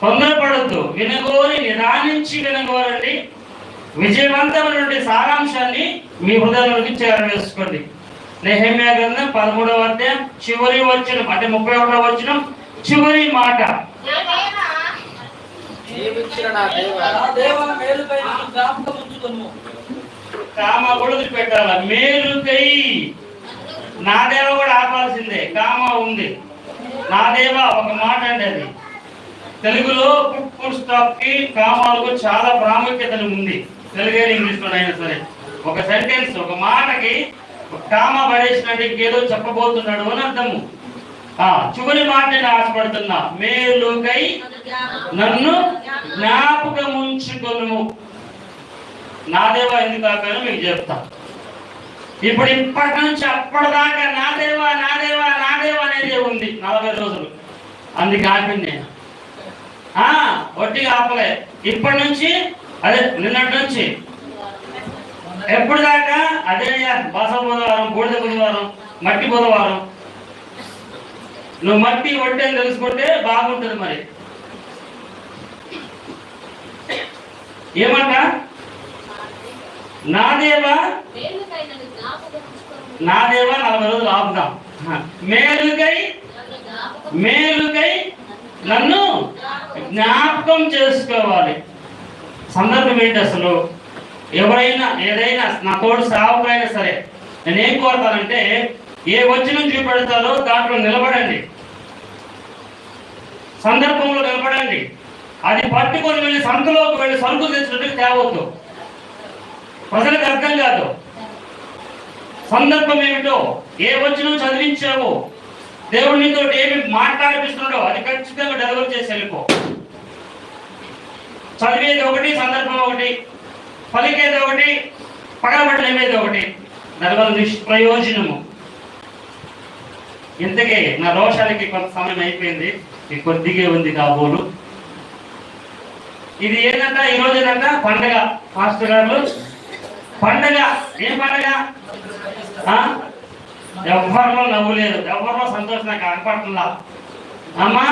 తొందరపడద్దు వినగోని నిదానించి వినగోరండి. విజయవంతమైనటువంటి సారాంశాన్ని మీ హృదయంలోకి చేరవేసుకోండి. నెహమ్యా గ్రంథం పదమూడవ అధ్యాయం చివరి వచ్చిన అంటే ముప్పై ఒకటవ వచ్చిన చివరి మాట. కామ కూడా పెట్టాల మేలుకై నా దేవ కూడా ఆపాల్సిందే. కామ ఉంది. నా దేవ ఒక మాట అండి అది. తెలుగులో ఫుల్ స్టాప్కి కామాలకు చాలా ప్రాముఖ్యతలు ఉంది. తెలుగు ఇంగ్లీష్లో అయినా సరే. ఒక సెంటెన్స్ ఒక మాటకి ఒక కామ పడేసినట్టు ఇంకేదో చెప్పబోతున్నాడు అని అర్థము. ఆ చివరి మాట నేను ఆశపడుతున్నా. మేలుకై నన్ను జ్ఞాపకం ఉంచుకొను. నాదేవా ఎందుకు ఆపానో మీకు చెప్తా? ఇప్పుడు ఇప్పటి నుంచి అప్పటిదాకా నాదేవా నాదేవా నాదేవా అనేది ఉంది నలభై రోజులు. అందుకే ఆపింది నేను. ఆ, ఆపలే. ఇప్పటి నుంచి అదే నిన్నటి నుంచి. ఎప్పుడు దాకా? అదే బాస బుధవారం బూడిద బుధవారం మట్టి బుధవారం. నువ్వు మట్టి వడ్డీ అని తెలుసుకుంటే బాగుంటుంది మరి. ఏమంట? నా దేవా? నా దేవా నలభై రోజులు ఆపుదాం. మేలుకై మేలుకై నన్ను జ్ఞాపకం చేసుకోవాలి. సందర్భం ఏంటి అసలు? ఎవరైనా ఏదైనా నా తోడు సావుకైనా సరే నేను ఏం కోరుతానంటే ఏ వచ్చినం చూపెడతారో దాంట్లో నిలబడండి. సందర్భంలో నిలబడండి. అది పట్టుకొని వెళ్ళి సంతలోకి వెళ్ళి సరుకులు తెచ్చినట్టు తేవద్దు. ప్రజలకు అర్థం కాదు. సందర్భం ఏమిటో ఏ వచ్చిన చదివించావో దేవుడు నీతో ఏమి మాట్లాడిపిస్తున్నాడో అది ఖచ్చితంగా డెలివర్ చేసి వెళ్ళిపో. చదివేది ఒకటి సందర్భం ఒకటి పలికేది ఒకటి పగలబడలేమేది ఒకటి. దానివల్ల నిష్ప్రయోజనము. ఇంతకే నా రోషానికి కొంత సమయం అయిపోయింది. ఈ కొద్దిగే ఉంది కాబోలు. ఇది ఏంటంట ఈ రోజు ఏంటంట పండగ మాస్టర్ గారు. పండగ ఏం పండగ? ఎవరిలో నవ్వు లేదు ఎవరిలో సంతోషం నాకు కనపడుతుందా అమ్మా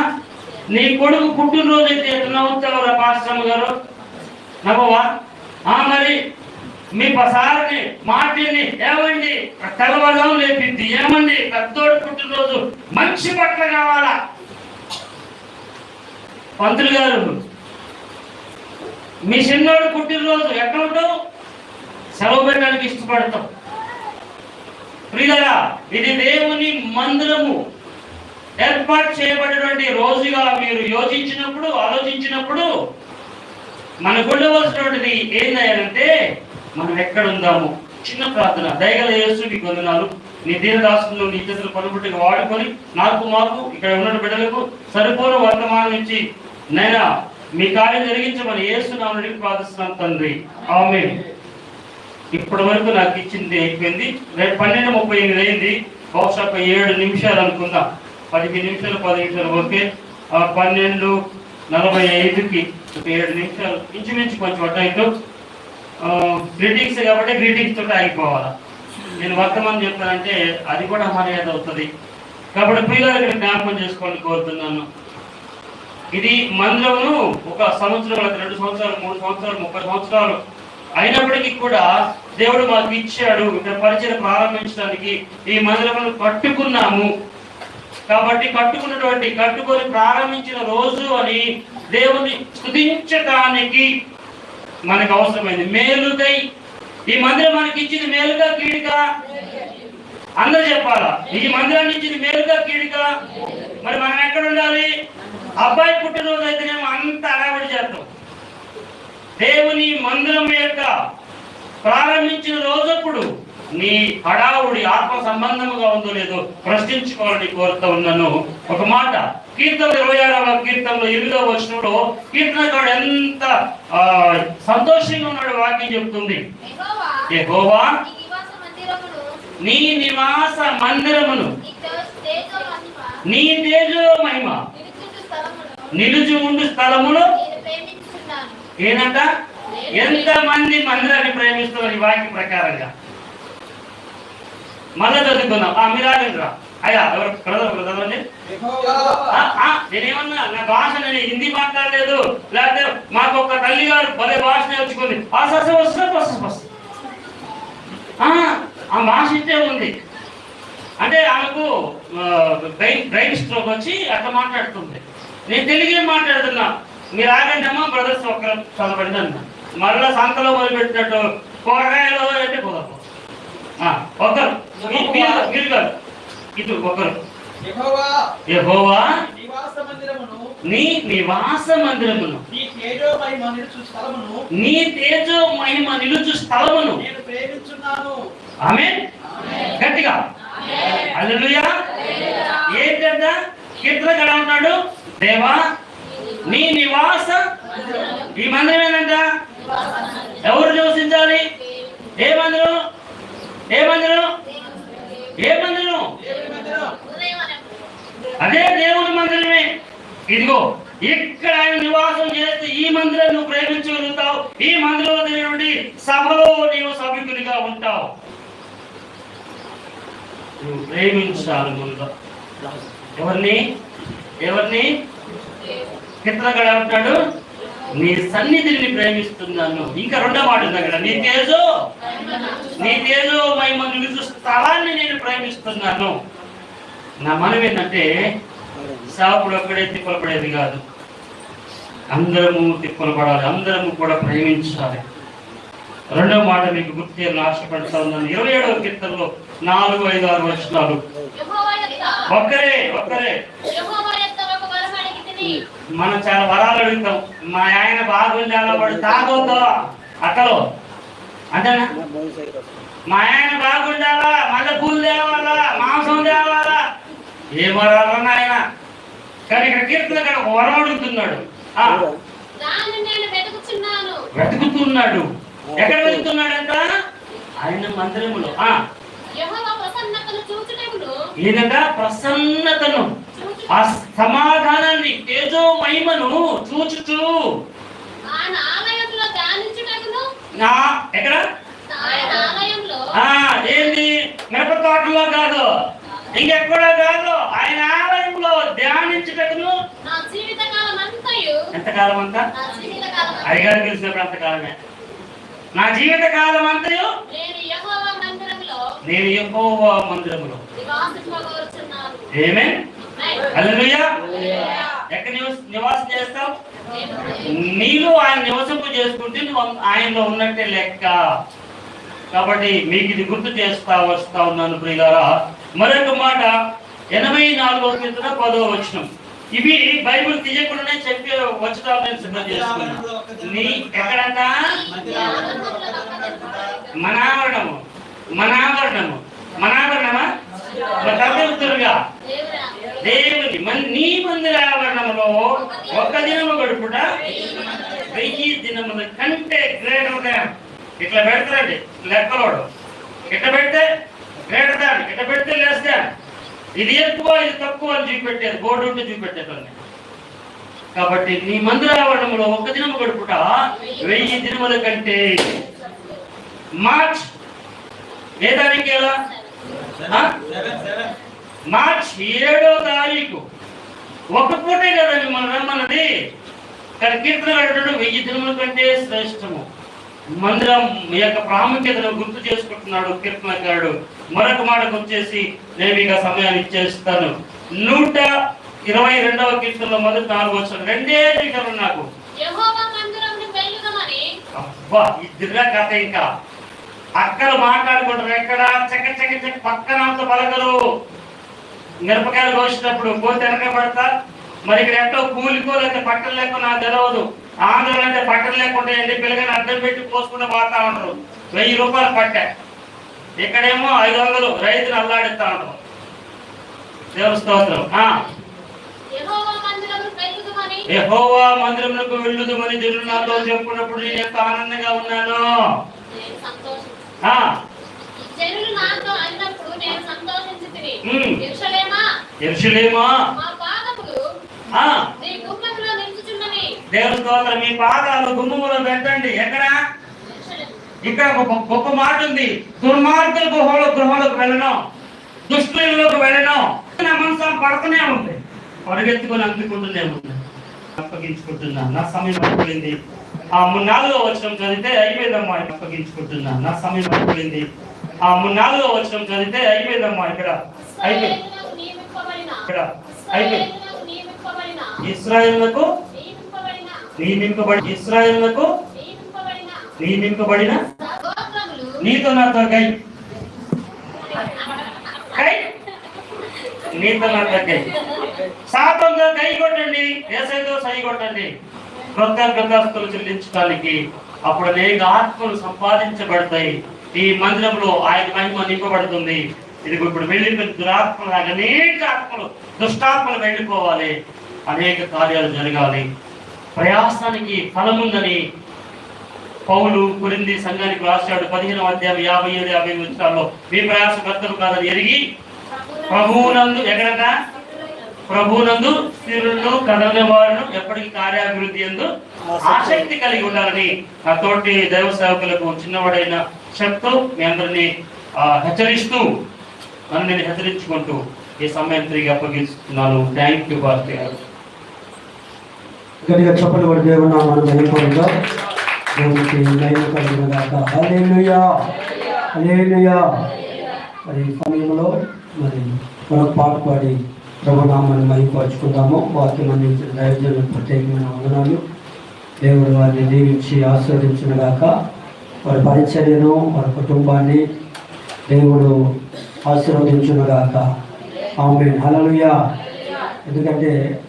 నీ కొడుకు పుట్టినరోజు అయితే నవ్వుతావు నవ్వుతావురా పాస్టమ్ గారు? నవ్వవా? ఆ మరి మీ పసారిని మాటిని ఏమండి? తెలవడం లేపింది. ఏమండి? పెద్దోడు పుట్టినరోజు మంచి పట్ల కావాలా? పంతులు గారు మీ చిన్నోడు పుట్టినరోజు ఎక్కడ ఉంటావు సెలవు పెట్టడానికి ఇష్టపడతాం ప్రియులరా ఇది దేవుని మందిరము. ఏర్పాటు చేయబడినటువంటి రోజుగా మీరు యోచించినప్పుడు ఆలోచించినప్పుడు మనకు ఉండవలసినటువంటిది ఏంటంటే మనం ఎక్కడ ఉందాము చిన్న ప్రార్థన. దయగల యేసు నీకు వందనాలు. నీ దీన దాసులను నీ చేతులు పనుబుట్టుగా వాడుకొని నాకు మాకు ఇక్కడ ఉన్న బిడ్డలకు సరిపోను వర్తమానం ఇచ్చి నైనా మీ కార్యం జరిగించమని యేసునామని ప్రార్థిస్తున్నాను తండ్రి. ఆమె ఇప్పటి వరకు నాకు ఇచ్చింది అయిపోయింది. రేపు పన్నెండు ముప్పై ఎనిమిది అయింది. బహుశా ఒక ఏడు నిమిషాలు అనుకుందాం. పదిహేను నిమిషాలు పది నిమిషాలు. ఓకే. పన్నెండు నలభై ఐదుకి ఒక ఏడు నిమిషాలు. ఇంచుమించు కొంచెం అటు గ్రీటింగ్స్ కాబట్టి గ్రీటింగ్స్ తోటి ఆగిపోవాలా? నేను వర్తమానం చెప్తానంటే అది కూడా మర్యాద అవుతుంది. కాబట్టి పిల్లలు జ్ఞాపకం చేసుకోవాలని కోరుతున్నాను. ఇది మందిరమును ఒక సంవత్సరం రెండు సంవత్సరాలు మూడు సంవత్సరాలు ముప్పై సంవత్సరాలు అయినప్పటికీ కూడా దేవుడు మాకు ఇచ్చాడు ఇక్కడ పరిచయం ప్రారంభించడానికి ఈ మందిరమును కట్టుకున్నాము. కాబట్టి కట్టుకున్నటువంటి కట్టుకొని ప్రారంభించిన రోజు అని దేవుని స్థుతించడానికి మనకు అవసరమైంది. మేలుకై ఈ మందిరం మనకి ఇచ్చింది మేలుగా కీడుగా? అందరూ చెప్పాలా? ఈ మందిరాన్ని ఇచ్చింది మేలుగా కీడుగా? మరి మనం ఎక్కడ ఉండాలి? అబ్బాయి పుట్టినరోజు అయితేనేమో అంత అడావిడి చేస్తాం. దేవుని మందిరం యొక్క ప్రారంభించిన రోజప్పుడు నీ హడావుడి ఆత్మ సంబంధముగా ఉందో లేదో ప్రశ్నించుకోవాలని కోరుతా ఉన్నాను. ఒక మాట కీర్తన ఇరవై ఆరవ కీర్తనలో ఎనిమిదవ వచనంలో కీర్తనకాడు ఎంత సంతోషంగా ఉన్నాడు వాక్యం యెహోవా నీ నివాస మందిరమును నీ తేజో మహిమ నిలుచు ఉండు స్థలములో ఏంటంట? ఎంత మంది మందిరాన్ని ప్రేమిస్తున్నారు ఈ వాక్య ప్రకారంగా? మళ్ళా చదువుకుందాం. ఆ మిరాజేంద్ర అయ్యా ఎవరు? ఆ, ఆ, నేనేమన్నా నా భాష నేను హిందీ మాట్లాడలేదు. లేకపోతే మాకు ఒక తల్లి గారు భలే భాష నేర్చుకుంది ఆ సస వస్తే వస్తా వస్తా ఆ, ఆ భాష ఇంతే ఉంది. అంటే ఆమెకు బ్రెయిన్ బ్రెయిన్ స్ట్రోక్ వచ్చి అట్లా మాట్లాడుతుంది. నేను తెలుగే మాట్లాడుతున్నా. మీరు ఆగండి అమ్మా బ్రదర్స్ ఒక్కరు చదవండి అన్న మరలా సంతలో మొదలుపెట్టినట్టు కూరగాయలు అంటే కుదరదు ఒకరు మీరు కాదు. ఇటు ఒకరు యెహోవా. నీ నివాస మందిరమును. నీ తేజోమహిమ నిలుచు స్థలమును. ఆమె గట్టిగా. ఏంటంట? కీర్తన ఉంటాడు దేవా నీ నివాస ఈ మందిరం ఏంటంట ఎవరు నివసించాలి? ఏ మందిరం? ఏ మందిరం? ఏ మందిరం? అదే దేవుని మందిరమే. ఇదిగో ఇక్కడ ఆయన నివాసం చేస్తే ఈ మందిరం నువ్వు ప్రేమించగలుగుతావు. ఈ మందిరంలో దేవుడి సభలో నీవు సభికునిగా ఉంటావు. నువ్వు ప్రేమించాలి ముందు. ఎవరిని? ఎవరిని? కీర్తనగడ ఉంటాడు? నీ సన్నిధిని ప్రేమిస్తున్నాను. ఇంకా రెండో మాట ఉంది అక్కడ. నీ తేజో నీ తేజో మహిమ నిలుచు స్థలాన్ని నేను ప్రేమిస్తున్నాను. నా మనం ఏంటంటే సాపుడు ఒక్కడే తిప్పలు పడేది కాదు. అందరము తిప్పలు పడాలి అందరము కూడా ప్రేమించాలి. రెండో మాట మీకు గుర్తు చేయాలని ఆశపడుతా ఉన్నాను ఇరవై ఏడవ కీర్తనలో నాలుగు ఐదు ఆరు వచనాలు. ఒక్కరే ఒక్కరే యెహోవా యొక్క ఒక వరం అడిగితిని. మనం చాలా వరాలు అడుగుతాం. మా ఆయన బాగుండాలా వాడు తాగొద్దు అక్కలో. అంతేనా? మా ఆయన బాగుండాలా? మళ్ళీ పూలు తేవాలా? మాంసం తేవాలా? ఏ వరాలు నాయన కానీ ఇక్కడ కీర్తన ఇక్కడ ఒక వరం అడుగుతున్నాడు. వెతుకుతున్నాడు. ఎక్కడ వెతుకుతున్నాడంట? ఆయన మందిరములో. ఈయనట ప్రసన్నతను. ఆ సమాధానాన్ని తేజో మహిమను చూచుచూ నా ఎక్కడ? ఏంది? మిరప తోటలో కాదు. ఇంకెక్కడో కాదు? ఆయన ఆలయంలో ధ్యానించుటకును. ఎంతకాలం అంతా అయ్యగారు తెలిసినప్పుడు అంతకాలమే. నా జీవిత కాలం అంతయు నేను యెహోవా మందిరంలో. ఏమే. ఎక్కడ నివస చేస్తావు? నీలో ఆయన నివసింపు చేసుకుంటే నువ్వు ఆయనలో ఉన్నట్టే లెక్క. కాబట్టి మీకు ఇది గుర్తు చేస్తా వస్తా ఉన్నాను ప్రియులారా. మరొక మాట ఎనభై నాలుగో కీర్తన పదో వచనం. ఇవి బైబిల్ తీయకుండానే చెప్పి వచనాలు నేను సిద్ధం చేసుకున్నాను. నీ ఎక్కడంట? మనావరణము. మనావరణము. మనావరణమా? తగ్గుతురుగా దేవుడా. దేవుని మన్- నీ మందిర ఆవరణములో ఒక దినము గడుపుట వెయ్యి దినముల కంటే గ్రేటర్ దాన్ ఇట్లా పెడతారండి లెక్కలోడు. ఇట్లా పెడితే గ్రేటర్ దాన్ ఇట్లా పెడితే లెస్ దాన్ ఇది ఎక్కువ ఇది తక్కువ అని చూపెట్టేది బోర్డు ఉంటే చూపెట్టేది కాబట్టి నీ మందిర ఆవరణములో ఒక దినము గడుపుట వెయ్యి దినముల కంటే మార్చ్ ఏ తారీఖు ఎలా? మార్చ్ ఏడో తారీఖు. ఒక పూటే కదా మిమ్మల్ని రమ్మన్నది. కానీ కీర్తన కట్టడం వెయ్యి దినముల కంటే శ్రేష్టము. మందిరం యొక్క ప్రాముఖ్యతను గుర్తు చేసుకుంటున్నాడు కీర్తనకారుడు మరొక మాటకు వచ్చేసి నేను ఇక సమయాన్ని ఇచ్చేస్తాను. నూట ఇరవై రెండవ కీర్తనలో మొదటి నాలుగు వచ్చిన రెండే నిమిషాలు నాకు. అబ్బా ఇద్దరుగా కథ ఇంకా. అక్కలు మాట్లాడుకుంటారు. ఎక్కడ? చక్క చక్క చక్క పక్కన అంత పలకలు. మిరపకాయలు కోసినప్పుడు కోతి వెనక పడతా. మరి ఇక్కడ ఎట్టో కూలికో లేకపోతే పట్టలు లేక నాకు తెలియదు ఆంధ్రలో అంటే పట్టలు లేకుండా ఎండి పిల్లగాని అడ్డం పెట్టి పోసుకుంటే పోతా ఉంటారు. వెయ్యి రూపాయలు పట్ట. ఇక్కడేమో ఐదు వందలు రైతులు అల్లాడిస్తా ఉంటారు. దేవుని స్తోత్రం. ఆ. యెహోవా మందిరమునకు వెళ్ళుదమని జనులు నాతో చెప్పుకున్నప్పుడు నేను ఎంత ఆనందంగా ఉన్నాను. జనులు నాతో అన్నప్పుడు నేను సంతోషించితిని. ఉమ్. యెరూషలేమా ఎరుషులేమా? మా పాదములు ఆ. నీ గుమ్మములో నిలుచుచున్నవి. దేవుని స్తోత్రం మీ పాదాలు గుమ్మములో పెట్టండి. ఎక్కడ. ఇక్కడ ఒక గొప్ప మాట ఉంది. దుర్మార్గుల గుహలో గృహంలోకి వెళ్ళను. దుష్టులలోకి వెళ్ళను. మాంసం పడుతూనే ఉంది. పరిగెత్తుకొని అందుకుంటూనే ఉంది. అప్పగించుకుంటున్నా నా సమయం అయిపోయింది. ఆ మున్నాలుగో వచనం చదివితే అయిపోయిందమ్మా అప్పగించుకుంటున్నా. నా సమయం అయిపోయింది. ఆ మున్నాలుగో వచనం చదివితే అయిపోయిందమ్మా ఇక్కడ. అయిపోయింది ఇక్కడ. అయిపోయింది ఇశ్రాయేలునకు నియమింపబడి ఇస్రాయేళ్ళకు నియమింపబడిన నీతో నాతో గై. గై. నీతో నాతో గై. శాతంతో గై కొట్టండి. ఏసైతో సై కొట్టండి. క్రొత్త చెల్లించడానికి అప్పుడు అనేక ఆత్మలు సంపాదించబడతాయి. ఈ మందిరంలో ఆయన మహిమ నింపబడుతుంది. ఇది ఇప్పుడు వెళ్ళిపోయిన దురాత్మలు అనేక ఆత్మలు దుష్టాత్మలు వెళ్ళిపోవాలి. అనేక కార్యాలు జరగాలి. ప్రయాసానికి ఫలముందని పౌలు కురింది సంఘానికి రాశాడు పదిహేను అధ్యాయం యాభై ఏడు యాభై వచ్చాల్లో మీ ప్రయాస కర్తలు కాదని ఎరిగి ప్రభువునందు ఎక్కడట ప్రభునందు స్థిరులు కదలని వారును ఎప్పటికీ కార్యాభివృద్ధి ఎందు ఆసక్తి కలిగి ఉండాలని నా తోటి దైవ సేవకులకు చిన్నవాడైన చెప్తూ మీ అందరినీ ఆ, హెచ్చరిస్తూ నన్ను నేను హెచ్చరించుకుంటూ ఈ సమయం తిరిగి అప్పగిస్తున్నాను థ్యాంక్ యూ భారతి గారు. గట్టిగా చెప్పలు పడి దేవున్నా మనం వెళ్ళిపోయిందో దేవునికి మహిమ కలిగిన గాక హల్లెలూయా హల్లెలూయా మరి సమయంలో మరి మరొక పాట పాడి ప్రభునామాన్ని మహిమపరుచుకుందాము వాక్యం అందించిన దైవజనులు ప్రత్యేకమైన వందనాలు. దేవుడు వారిని దీవించి ఆస్వాదించిన గాక వారి పరిచర్యను వారి కుటుంబాన్ని దేవుడు ఆశీర్వదించును గాక ఆమె హలలుయా ఎందుకంటే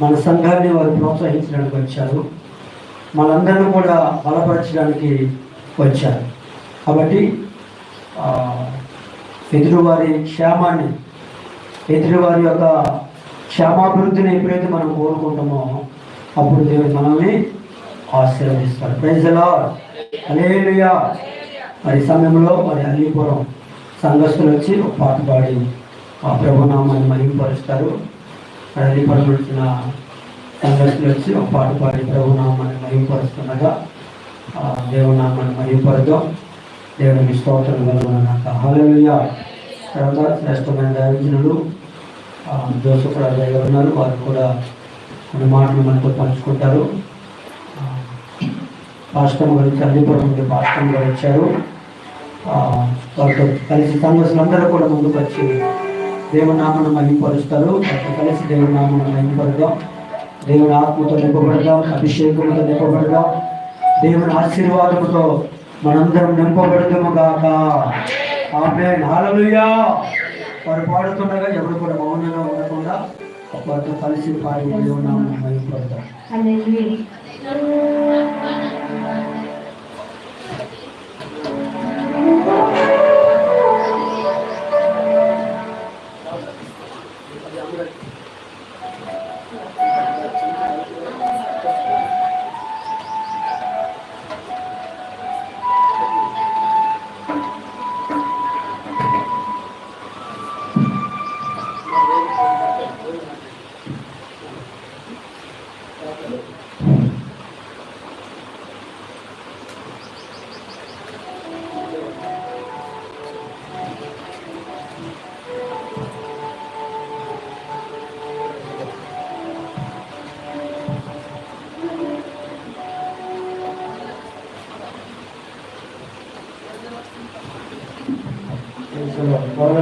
మన సంఘాన్ని వారు ప్రోత్సహించడానికి వచ్చారు. మనందరిని కూడా బలపరచడానికి వచ్చారు. కాబట్టి ఎదురువారి క్షేమాన్ని ఎదురువారి యొక్క క్షేమాభివృద్ధిని ఎప్పుడైతే మనం కోరుకుంటామో అప్పుడు దేవుడు మనల్ని ఆశీర్వదిస్తాడు. ప్రజలా అలేలుయా మరి ఈ సమయంలో మరి అలీపురం సంఘస్థులు వచ్చి ఒక పాట పాడి ఆ ప్రభునామాన్ని మహిమపరుస్తారు అది వచ్చిన సంఘస్థులు వచ్చి ఒక పాట పాడి ప్రభునామాన్ని మహిమపరుస్తుండగా ఆ దేవునామాన్ని మహిమపరదాం దేవుని స్తోత్రం కలుగునక హలో తర్వాత శ్రేష్టమైన దైవజనులు జోసఫ్ రాజా గారు ఉన్నారు. వారు కూడా కొన్ని మాటలు మనతో పంచుకుంటారు. పాష్టం పాస్టమ్ గురించి అల్లిపురం నుండి పాస్టమ్ గారు వారితో కలిసి సంఘర్షులందరూ కూడా ముందుకు వచ్చి దేవునామను మహింపరుస్తారు. వారితో కలిసి దేవునామను మహిమపడదాం దేవుని ఆత్మతో నింపబడదాం. అభిషేకంతో నింపబడదాం. దేవుని ఆశీర్వాదంతో మనందరం నింపబడదాము గాక. ఆమె హాలలుయా వారు పాడుతుండగా ఎవరు కూడా మౌనంగా ఉండకుండా వారితో కలిసి పాడి ఉన్నామని మహిమపడదాం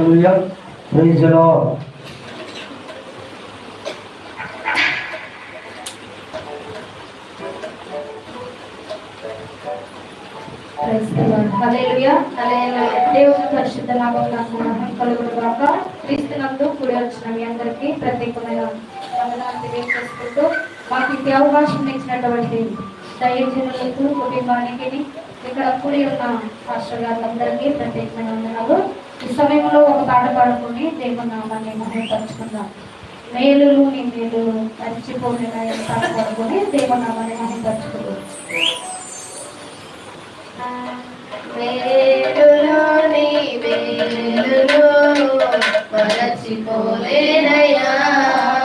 Lord. ప్రైజ్ Praise the దేవుని పరిశుద్ధ క్రీస్తునందు కూడి వచ్చిన మీ అందరికీ ప్రత్యేకమైన వందనాలు తెలియజేసుకుంటూ మాకు ఈ అవకాశం ఇచ్చినటువంటి దైవజనులకు కుటుంబానికి ఇక్కడ కూడి ఉన్న పాస్టర్ గారులందరికీ ప్రత్యేకమైన వందనాలు. ఈ సమయంలో ఒక పాట పాడుకుని దేవుని నామాన్ని మహిమపరుచుకుందాం. మేలులు నీ మేలు మర్చిపోయిన పాట పాడుకొని దేవుని నామాన్ని మహిమపరుచుకుందాం వేలులోని వేలులో మరచిపోలేనయ్యా. వేలులోని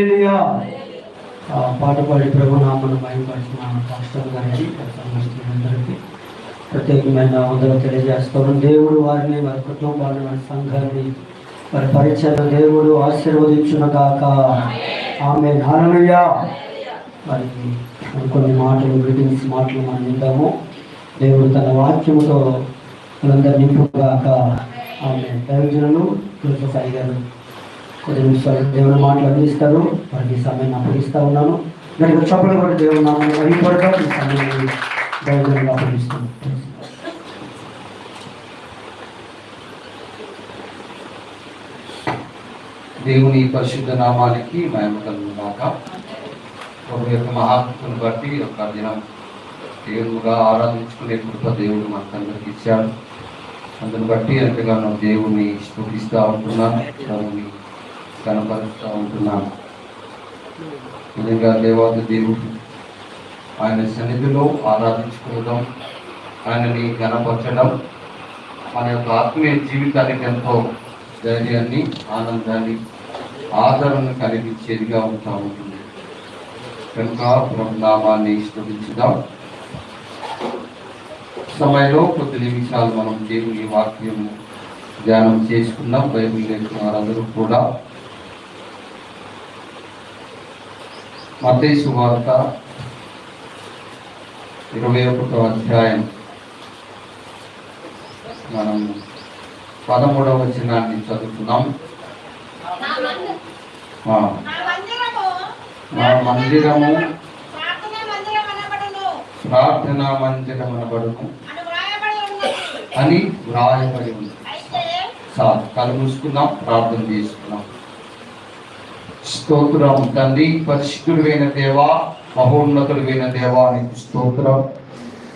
హల్లెలూయా. పాట పాడి ప్రభు నామను మహిమపడుతున్న పాస్టర్ గారికి అందరికీ ప్రత్యేకమైన వందలు తెలియజేస్తాను దేవుడు వారిని వారి కుటుంబాన్ని వారి సంఘాన్ని వారి పరిచయం దేవుడు ఆశీర్వదించును కాక ఆమె హల్లెలూయా. మరి కొన్ని మాటలు గ్రీటింగ్స్ మాటలు మనం విందాము. దేవుడు తన వాక్యముతో మనందరూ నింపుగాక ఆమె దైవజనులు సాయి గారు కొద్ది నిమిషాలు దేవుని మాటలు అందిస్తారు వారికి ఈ సమయాన్ని అప్పగిస్తా ఉన్నాను. మరి చెప్పలు కూడా దేవుని నామని మహిపడతాం ఈ సమయాన్ని దైవజనులు అప్పగిస్తాను దేవుని పరిశుద్ధ నామానికి మేము కలుగుగాక ప్రభు యొక్క మహాత్ముని బట్టి ఒక దినం దేవుడుగా ఆరాధించుకునే కృప దేవుడు మనకు అందరికి ఇచ్చాడు. అందుని బట్టి ఎంతగానో దేవుని స్థుతిస్తూ ఉంటున్నాను. ప్రభుని కనపరుస్తూ ఉంటున్నాను. నిజంగా దేవాది దేవుడు ఆయన సన్నిధిలో ఆరాధించుకోవడం ఆయనని గణపరచడం మన యొక్క ఆత్మీయ జీవితానికి ఎంతో ధైర్యాన్ని ఆనందాన్ని ఆదరణ కలిగించేదిగా ఉంటా ఉంటుంది. కనుక ప్రభునామాన్ని స్థుతించుదాం సమయంలో కొద్ది నిమిషాలు మనం దేవుని వాక్యము ధ్యానం చేసుకుందాం బైబిల్ నేర్చుకున్న వారందరూ కూడా మతేసు వార్త ఇరవై ఒకటో అధ్యాయం. మనం పదమూడవ వచనాన్ని చదువుతున్నాం. నా మందిరము ప్రార్థనా మందిరం అనబడును. అని వ్రాయబడి ఉంది. సార్ కళ్ళు మూసుకుందాం ప్రార్థన చేసుకున్నాం స్తోత్రం. తండ్రి పరిశుద్ధుడైన దేవా మహోన్నతుడైన దేవా నీకు స్తోత్రం.